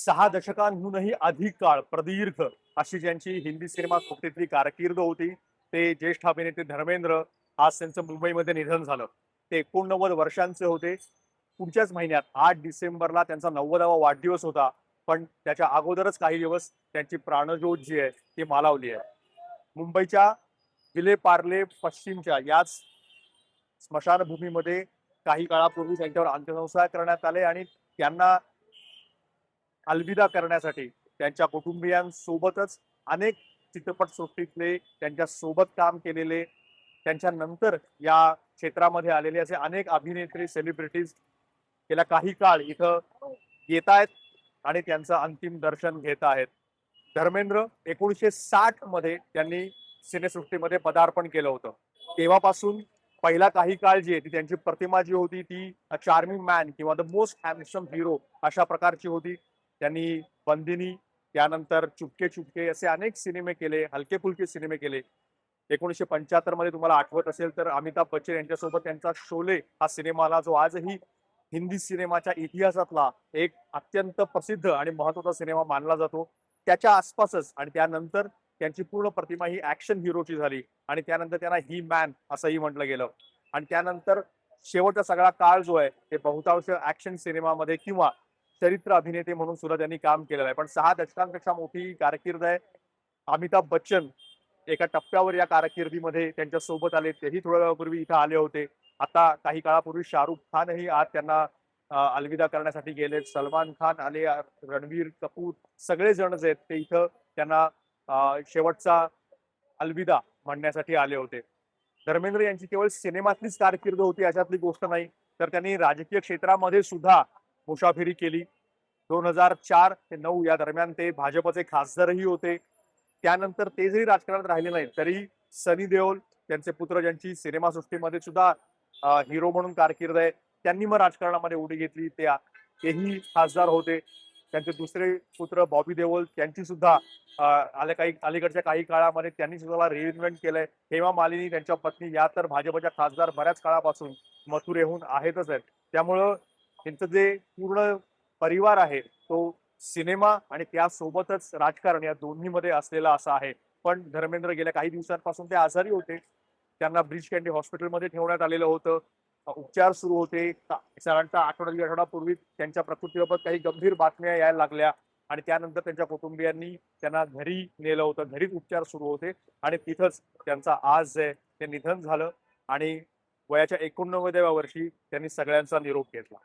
सहा दशकांहूनही अधिक काळ प्रदीर्घ अशी ज्यांची हिंदी सिनेमा सृष्टीतली कारकीर्द होती ते ज्येष्ठ अभिनेते धर्मेंद्र आज त्यांचं मुंबईमध्ये निधन झालं. ते एकोणनव्वद वर्षांचे होते. पुढच्याच महिन्यात आठ डिसेंबरला त्यांचा नव्वदावा वाढदिवस होता. पण त्याच्या अगोदरच काही दिवस त्यांची प्राणज्योत जी आहे ती मालावली आहे. मुंबईच्या विले पार्ले पश्चिमच्या याच स्मशानभूमीमध्ये काही काळापूर्वी त्यांच्यावर अंत्यसंस्कार करण्यात आले आणि त्यांना अलविदा करण्यासाठी त्यांच्या कुटुंबियांसोबतच अनेक चित्रपटसृष्टीतले त्यांच्यासोबत काम केलेले त्यांच्या नंतर या क्षेत्रामध्ये आलेले असे अनेक अभिनेत्री सेलिब्रिटीज गेल्या काही काळ इथं येत आहेत आणि त्यांचं अंतिम दर्शन घेत आहेत. धर्मेंद्र एकोणीसशे साठमध्ये त्यांनी सिनेसृष्टीमध्ये पदार्पण केलं होतं. तेव्हापासून पहिला काही काळ जी आहे ती त्यांची प्रतिमा जी होती ती चार्मिंग मॅन किंवा द मोस्ट हॅन्डसम हिरो अशा प्रकारची होती. त्यांनी बंदिनी त्यानंतर चुपके चुपके असे अनेक सिनेमे केले हलके फुलके सिनेमे केले. एकोणीसशे पंच्याहत्तरमध्ये तुम्हाला आठवत असेल तर अमिताभ बच्चन यांच्यासोबत त्यांचा शोले हा सिनेमाला जो आजही हिंदी सिनेमाच्या इतिहासातला एक अत्यंत प्रसिद्ध आणि महत्त्वाचा सिनेमा मानला जातो. त्याच्या आसपासच आणि त्यानंतर त्यांची पूर्ण प्रतिमा ही ऍक्शन हिरोची झाली आणि त्यानंतर त्यांना ही मॅन असंही म्हटलं गेलं. आणि त्यानंतर शेवटचा सगळा काळ जो आहे ते बहुतांश ऍक्शन सिनेमामध्ये किंवा चरित्र अभिनेते म्हणून सुद्धा त्यांनी काम केलेलं आहे. पण सहा दशकांपेक्षा मोठी कारकीर्द आहे. अमिताभ बच्चन एका टप्प्यावर या कारकिर्दीमध्ये त्यांच्यासोबत आले. तेही थोड्या वेळापूर्वी इथं आले होते. आता काही काळापूर्वी शाहरुख खानही आज त्यांना अलविदा करण्यासाठी गेले सलमान खान आले रणवीर कपूर सगळे जण जे आहेत ते इथं त्यांना शेवटचा अलविदा म्हणण्यासाठी आले होते. धर्मेंद्र यांची केवळ सिनेमातलीच कारकीर्द होती याच्यातली गोष्ट नाही. तर त्यांनी राजकीय क्षेत्रामध्ये सुद्धा मुसाफिरी केली. दोन हजार चार ते नऊ या दरम्यान ते भाजपचे खासदारही होते. त्यानंतर ते जरी राजकारणात राहिले नाहीत तरी सनी देओल त्यांचे पुत्र ज्यांची सिनेमासृष्टीमध्ये सुद्धा हिरो म्हणून कारकीर्द आहे त्यांनी मग राजकारणामध्ये उडी घेतली. ते तेही खासदार होते. त्यांचे दुसरे पुत्र बॉबी देओल त्यांची सुद्धा आल्या काही अलीकडच्या काही काळामध्ये त्यांनी सुद्धा रिइन्व्हेंट केलंय. हेमा मालिनी त्यांच्या पत्नी या तर भाजपच्या खासदार बऱ्याच काळापासून मथुरेहून आहेतच आहेत. त्यामुळं त्यांचं जे पूर्ण परिवार आहे तो सिनेमा आणि त्यासोबतच राजकारण या दोन्हीमध्ये असलेला असा आहे. पण धर्मेंद्र गेल्या काही दिवसांपासून ते आजारी होते. त्यांना ब्रिज कॅन्डी हॉस्पिटलमध्ये ठेवण्यात आलेलं होतं. उपचार सुरू होते. साधारणतः आठवडा दीड आठवडापूर्वी त्यांच्या प्रकृतीबाबत काही गंभीर बातम्या यायला लागल्या आणि त्यानंतर त्यांच्या कुटुंबियांनी त्यांना घरी नेलं होतं. घरीच उपचार सुरू होते आणि तिथंच त्यांचा आज जे आहे ते निधन झालं आणि वयाच्या एकोणनव्वदव्या वर्षी त्यांनी सगळ्यांचा निरोप घेतला.